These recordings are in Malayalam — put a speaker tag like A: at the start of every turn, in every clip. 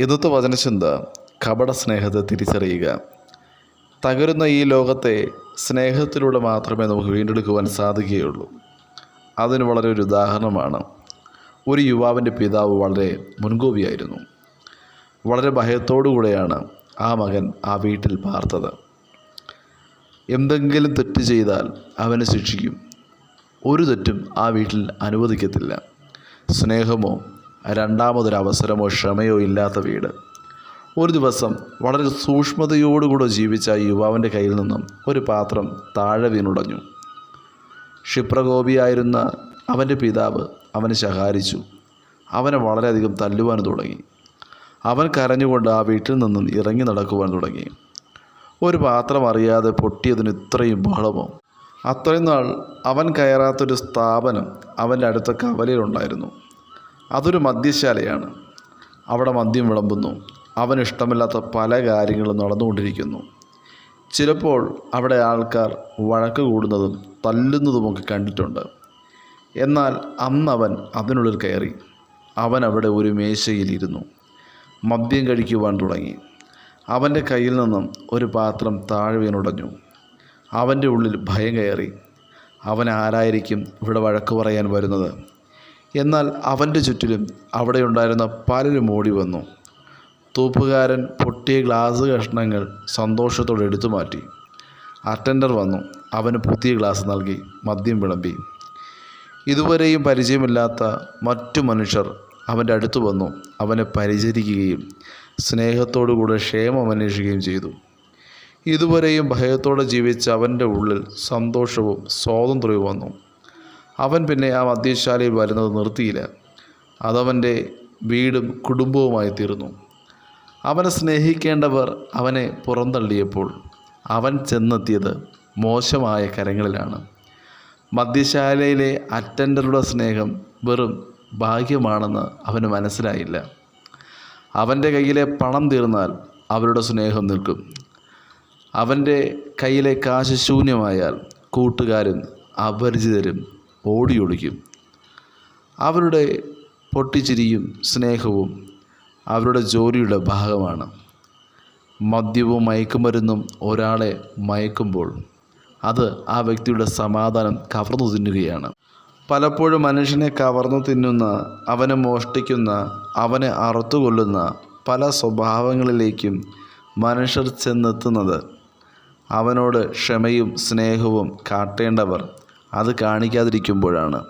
A: ഇന്നത്തെ വചനചിന്ത കപട സ്നേഹത്തെ തിരിച്ചറിയുക. തകരുന്ന ഈ ലോകത്തെ സ്നേഹത്തിലൂടെ മാത്രമേ നമുക്ക് വീണ്ടെടുക്കുവാൻ സാധിക്കുകയുള്ളൂ. അതിന് വളരെ ഒരു ഉദാഹരണമാണ്. ഒരു യുവാവിന്റെ പിതാവ് വളരെ മുൻകോപിയായിരുന്നു. വളരെ ഭയത്തോടു കൂടെയാണ് ആ മകൻ ആ വീട്ടിൽ പാർത്തത്. എന്തെങ്കിലും തെറ്റ് ചെയ്താൽ അവനെ ശിക്ഷിക്കും. ഒരു തെറ്റും ആ വീട്ടിൽ അനുവദിക്കത്തില്ല. സ്നേഹമോ രണ്ടാമതൊരു അവസരമോ ക്ഷമയോ ഇല്ലാത്ത വീട്. ഒരു ദിവസം വളരെ സൂക്ഷ്മതയോടുകൂടെ ജീവിച്ച യുവാവിന്റെ കയ്യിൽ നിന്നും ഒരു പാത്രം താഴെ വീണുടഞ്ഞു. ക്ഷിപ്രകോപിയായിരുന്ന അവന്റെ പിതാവ് അവനെ ശകാരിച്ചു. അവനെ വളരെയധികം തല്ലുവാൻ തുടങ്ങി. അവൻ കരഞ്ഞുകൊണ്ട് ആ വീട്ടിൽ നിന്നും ഇറങ്ങി നടക്കുവാൻ തുടങ്ങി. ഒരു പാത്രം അറിയാതെ പൊട്ടിയതിന് ഇത്രയും ബഹളമോ? അത്രയും നാൾ അവൻ കയറാത്തൊരു സ്ഥാപനം അവന്റെ അടുത്ത കവലയിലുണ്ടായിരുന്നു. അതൊരു മദ്യശാലയാണ്. അവിടെ മദ്യം വിളമ്പുന്നു. അവൻ ഇഷ്ടമില്ലാത്ത പല കാര്യങ്ങളും നടന്നുകൊണ്ടിരിക്കുന്നു. ചിലപ്പോൾ അവിടെ ആൾക്കാർ വഴക്ക് കൂടുന്നതും തല്ലുന്നതുമൊക്കെ കണ്ടിട്ടുണ്ട്. എന്നാൽ അന്ന് അവൻ അതിനുള്ളിൽ കയറി. അവൻ അവിടെ ഒരു മേശയിലിരുന്നു മദ്യം കഴിക്കുവാൻ തുടങ്ങി. അവന്റെ കയ്യിൽ നിന്നും ഒരു പാത്രം താഴെ വീണുടഞ്ഞു അവന്റെ ഉള്ളിൽ ഭയം കയറി. അവൻ ആരായിരിക്കും ഇവിടെ വഴക്ക് പറയാൻ വരുന്നത്? എന്നാൽ അവന്റെ ചുറ്റിലും അവിടെ ഉണ്ടായിരുന്ന പലരും ഓടി വന്നു. തൂപ്പുകാരൻ പൊട്ടിയ ഗ്ലാസ് കഷ്ണങ്ങൾ സന്തോഷത്തോടെ എടുത്തു മാറ്റി. അറ്റൻഡർ വന്നു. അവന് പുതിയ ഗ്ലാസ് നൽകി. മദ്യം വിളമ്പി. ഇതുവരെയും പരിചയമില്ലാത്ത മറ്റു മനുഷ്യർ അവന്റെ അടുത്ത് വന്നു. അവനെ പരിചരിക്കുകയും സ്നേഹത്തോടുകൂടെ ക്ഷേമം അന്വേഷിക്കുകയും ചെയ്തു. ഇതുവരെയും ഭയത്തോടെ ജീവിച്ച അവന്റെ ഉള്ളിൽ സന്തോഷവും സ്വാതന്ത്ര്യവും വന്നു. അവൻ പിന്നെ ആ മദ്യശാലയിൽ വരുന്നത് നിർത്തിയില്ല. അതവന്റെ വീടും കുടുംബവുമായി തീർന്നു. അവനെ സ്നേഹിക്കേണ്ടവർ അവനെ പുറന്തള്ളിയപ്പോൾ അവൻ ചെന്നെത്തിയത് മോശമായ കരങ്ങളിലാണ്. മദ്യശാലയിലെ അറ്റൻഡറുടെ സ്നേഹം വെറും ഭാഗ്യമാണെന്ന് അവന് മനസ്സിലായില്ല. അവന്റെ കയ്യിലെ പണം തീർന്നാൽ അവരുടെ സ്നേഹം നിൽക്കും. അവന്റെ കയ്യിലെ കാശ് ശൂന്യമായാൽ കൂട്ടുകാരും അപരിചിതരും ഓടിയൊളിക്കും അവരുടെ പൊട്ടിച്ചിരിയും സ്നേഹവും അവരുടെ ജോലിയുടെ ഭാഗമാണ്. മദ്യവും മയക്കുമരുന്നും ഒരാളെ മയക്കുമ്പോൾ അത് ആ വ്യക്തിയുടെ സമാധാനം കവർന്നു തിന്നുകയാണ്. പലപ്പോഴും മനുഷ്യനെ കവർന്നു തിന്നുന്ന അവനെ മോഷ്ടിക്കുന്ന അവനെ അറുത്തുകൊല്ലുന്ന പല സ്വഭാവങ്ങളിലേക്കും മനുഷ്യർ ചെന്നെത്തുന്നത്. അവനോട് ക്ഷമയും സ്നേഹവും കാട്ടേണ്ടവർ അത് കാണിക്കാതിരിക്കുമ്പോഴാണ്.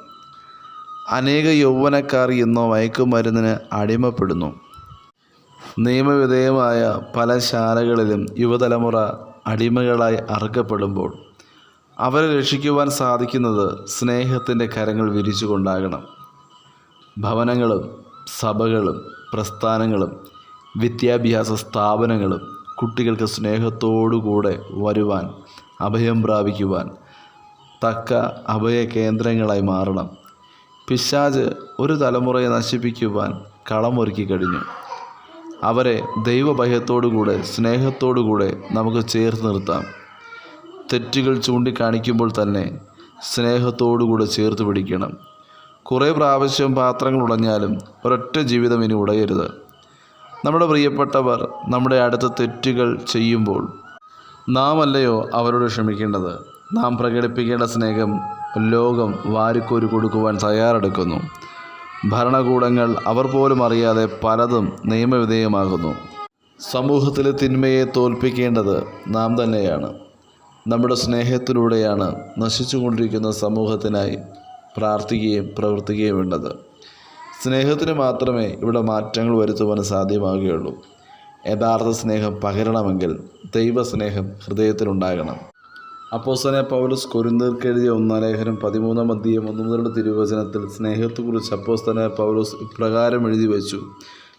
A: അനേക യൗവനക്കാർ ഇന്നോ മയക്കുമരുന്നിന് അടിമപ്പെടുന്നു. നിയമവിധേയമായ പല ശാലകളിലും യുവതലമുറ അടിമകളായി അറുക്കപ്പെടുമ്പോൾ അവരെ രക്ഷിക്കുവാൻ സാധിക്കുന്നത് സ്നേഹത്തിന്റെ കരങ്ങൾ വിരിച്ചുകൊണ്ടാകണം. ഭവനങ്ങളും സഭകളും പ്രസ്ഥാനങ്ങളും വിദ്യാഭ്യാസ സ്ഥാപനങ്ങളും കുട്ടികൾക്ക് സ്നേഹത്തോടുകൂടെ വരുവാൻ അഭയം പ്രാപിക്കുവാൻ തക്ക അഭയ കേന്ദ്രങ്ങളായി മാറണം. പിശാജ് ഒരു തലമുറയെ നശിപ്പിക്കുവാൻ കളമൊരുക്കി കഴിഞ്ഞു. അവരെ ദൈവഭയത്തോടുകൂടെ സ്നേഹത്തോടുകൂടെ നമുക്ക് ചേർത്ത് നിർത്താം. തെറ്റുകൾ ചൂണ്ടിക്കാണിക്കുമ്പോൾ തന്നെ സ്നേഹത്തോടുകൂടെ ചേർത്ത് പിടിക്കണം. കുറേ പ്രാവശ്യം പാത്രങ്ങൾ ഉടഞ്ഞാലും ഒരൊറ്റ ജീവിതം ഇനി ഉടയരുത്. നമ്മുടെ പ്രിയപ്പെട്ടവർ നമ്മുടെ അടുത്ത തെറ്റുകൾ ചെയ്യുമ്പോൾ നാം അല്ലയോ അവരോട് ക്ഷമിക്കേണ്ടത്? നാം പ്രകടിപ്പിക്കേണ്ട സ്നേഹം ലോകം വാരിക്കോരി കൊടുക്കുവാൻ തയ്യാറെടുക്കുന്നു. ഭരണകൂടങ്ങൾ അവർ പോലും അറിയാതെ പലതും നിയമവിധേയമാകുന്നു. സമൂഹത്തിലെ തിന്മയെ തോൽപ്പിക്കേണ്ടത് നാം തന്നെയാണ്. നമ്മുടെ സ്നേഹത്തിലൂടെയാണ് നശിച്ചുകൊണ്ടിരിക്കുന്ന സമൂഹത്തിനായി പ്രാർത്ഥിക്കുകയും പ്രവർത്തിക്കുകയും വേണ്ടത്. സ്നേഹത്തിന് മാത്രമേ ഇവിടെ മാറ്റങ്ങൾ വരുത്തുവാൻ സാധ്യമാകുകയുള്ളൂ. യഥാർത്ഥ സ്നേഹം പകരണമെങ്കിൽ ദൈവസ്നേഹം ഹൃദയത്തിലുണ്ടാകണം. അപ്പോസനെ പൗലസ് കൊരിന്തർക്ക് എഴുതിയ ഒന്നാം പതിമൂന്നാം അധ്യയം ഒന്ന് മുതലുള്ള തിരുവചനത്തിൽ സ്നേഹത്തെക്കുറിച്ച് അപ്പോസ്തനെ പൗലസ് ഇപ്രകാരം എഴുതി വച്ചു.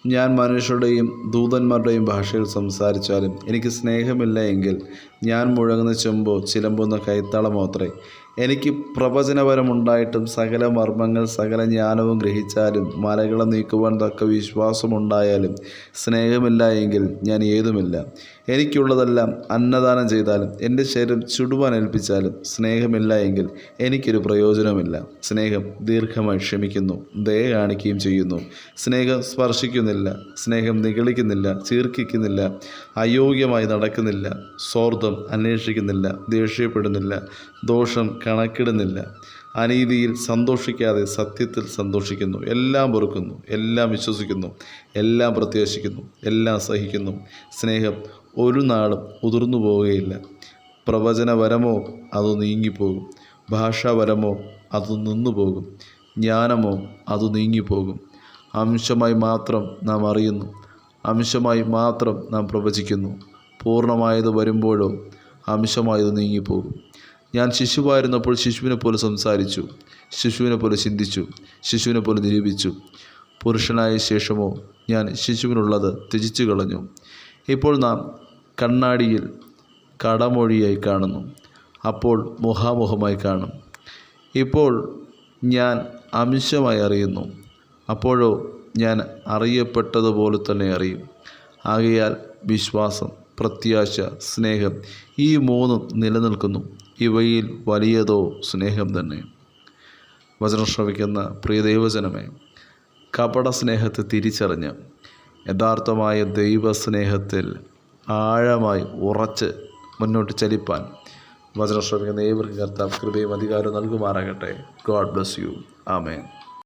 A: ഞാൻ മനുഷ്യരുടെയും ദൂതന്മാരുടെയും ഭാഷയിൽ സംസാരിച്ചാലും എനിക്ക് സ്നേഹമില്ല എങ്കിൽ ഞാൻ മുഴങ്ങുന്ന ചെമ്പോ ചിലമ്പുന്ന കൈത്താളമോ അത്രേ എനിക്ക് പ്രവചനപരമുണ്ടായിട്ടും സകല മർമ്മങ്ങൾ സകല ജ്ഞാനവും ഗ്രഹിച്ചാലും മലകളെ നീക്കുവാൻ തക്ക വിശ്വാസമുണ്ടായാലും സ്നേഹമില്ല എങ്കിൽ ഞാൻ ഏതുമില്ല. എനിക്കുള്ളതെല്ലാം അന്നദാനം ചെയ്താലും എന്റെ ശരീരം ചുടുവാൻ ഏൽപ്പിച്ചാലും സ്നേഹമില്ല എങ്കിൽ എനിക്കൊരു പ്രയോജനമില്ല സ്നേഹം ദീർഘമായി ക്ഷമിക്കുന്നു ദയ കാണിക്കുകയും ചെയ്യുന്നു. സ്നേഹം സ്പർശിക്കുന്നില്ല സ്നേഹം നിഗളിക്കുന്നില്ല ചീർക്കിക്കുന്നില്ല അയോഗ്യമായി നടക്കുന്നില്ല സ്വാർത്ഥം അന്വേഷിക്കുന്നില്ല ദേഷ്യപ്പെടുന്നില്ല ദോഷം കണക്കിടുന്നില്ല. അനീതിയിൽ സന്തോഷിക്കാതെ സത്യത്തിൽ സന്തോഷിക്കുന്നു എല്ലാം പൊറുക്കുന്നു എല്ലാം വിശ്വസിക്കുന്നു എല്ലാം പ്രത്യാശിക്കുന്നു എല്ലാം സഹിക്കുന്നു. സ്നേഹം ഒരു നാളും ഉതിർന്നു പോവുകയില്ല. പ്രവചനപരമോ അത് നീങ്ങിപ്പോകും. ഭാഷാപരമോ അത് നിന്നു പോകും ജ്ഞാനമോ അത് നീങ്ങിപ്പോകും. അംശമായി മാത്രം നാം അറിയുന്നു. അംശമായി മാത്രം നാം പ്രവചിക്കുന്നു. പൂർണമായത് വരുമ്പോഴോ അംശമായത് നീങ്ങിപ്പോകും. ഞാൻ ശിശുവായിരുന്നപ്പോൾ ശിശുവിനെ പോലെ സംസാരിച്ചു. ശിശുവിനെ പോലെ ചിന്തിച്ചു. ശിശുവിനെ പോലെ നിരൂപിച്ചു. പുരുഷനായ ശേഷമോ ഞാൻ ശിശുവിനുള്ളത് ത്യജിച്ചു കളഞ്ഞു. ഇപ്പോൾ നാം കണ്ണാടിയിൽ കടമൊഴിയായി കാണുന്നു. അപ്പോൾ മുഖാമുഖമായി കാണും. ഇപ്പോൾ ഞാൻ അംശമായി അറിയുന്നു. അപ്പോഴോ ഞാൻ അറിയപ്പെട്ടതുപോലെ തന്നെ അറിയും. ആകയാൽ വിശ്വാസം പ്രത്യാശ സ്നേഹം ഈ മൂന്നും നിലനിൽക്കുന്നു. ഇവയിൽ വലിയതോ സ്നേഹം തന്നെ. വചനം ശ്രവിക്കുന്ന പ്രിയ ദൈവജനമേ കപട സ്നേഹത്തെ തിരിച്ചറിഞ്ഞ് യഥാർത്ഥമായ ദൈവസ്നേഹത്തിൽ ആഴമായി ഉറച്ച് മുന്നോട്ട് ചലിപ്പാൻ. വചനം ശ്രമിക്കുന്ന ഏവർക്കും കർത്താവ് കൃപയും അധികാരവും നൽകുമാറാകട്ടെ. God bless you. ആമേൻ.